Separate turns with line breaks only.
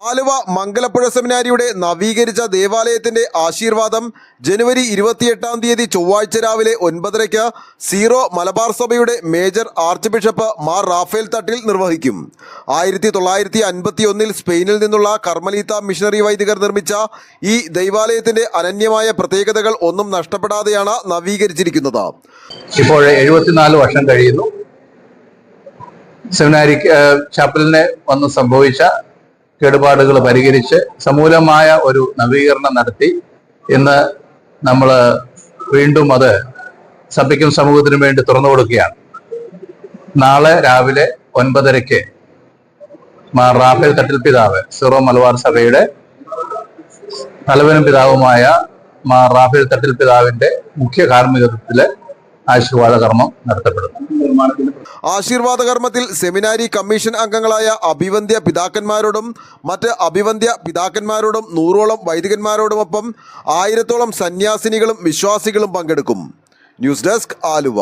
ആലുവ മംഗലപ്പുഴ സെമിനാരിയുടെ നവീകരിച്ച ദേവാലയത്തിന്റെ ആശീർവാദം ജനുവരി ഇരുപത്തിയെട്ടാം തീയതി ചൊവ്വാഴ്ച രാവിലെ ഒൻപതരയ്ക്ക് സീറോ മലബാർ സഭയുടെ major arch bishop Mar Raphael Thattil നിർവഹിക്കും. ആയിരത്തി തൊള്ളായിരത്തി അൻപത്തി ഒന്നിൽ സ്പെയിനിൽ നിന്നുള്ള കർമ്മലീത്ത മിഷണറി വൈദികർ നിർമ്മിച്ച ഈ ദൈവാലയത്തിന്റെ അനന്യമായ പ്രത്യേകതകൾ ഒന്നും നഷ്ടപ്പെടാതെയാണ് നവീകരിച്ചിരിക്കുന്നത്.
ഇപ്പോൾ എഴുപത്തിനാല് വർഷം കഴിയുന്നു. സെമിനാരി ചാപ്പലിനെ വന്ന് സംഭവിച്ച കേടുപാടുകൾ പരിഹരിച്ച് സമൂലമായ ഒരു നവീകരണം നടത്തി. ഇന്ന് നമ്മൾ വീണ്ടും അത് സഭയ്ക്കും സമൂഹത്തിനും വേണ്ടി തുറന്നു കൊടുക്കുകയാണ്. നാളെ രാവിലെ ഒൻപതരയ്ക്ക് മാർ റാഫേൽ തട്ടിൽ പിതാവ് സിറോ മലബാർ സഭയുടെ തലവനും പിതാവുമായ മാർ റാഫേൽ തട്ടിൽ പിതാവിന്റെ മുഖ്യ കാർമ്മികത്വത്തിൽ ആശീർവാദ കർമ്മം നടത്തപ്പെടുന്നു.
ആശീർവാദ കർമ്മത്തിൽ സെമിനാരി കമ്മീഷൻ അംഗങ്ങളായ അഭിവന്ധ്യ പിതാക്കന്മാരോടും മറ്റ് അഭിവന്ധ്യ പിതാക്കന്മാരോടും നൂറോളം വൈദികന്മാരോടുമൊപ്പം ആയിരത്തോളം സന്യാസിനികളും വിശ്വാസികളും പങ്കെടുക്കും. News desk Aluva.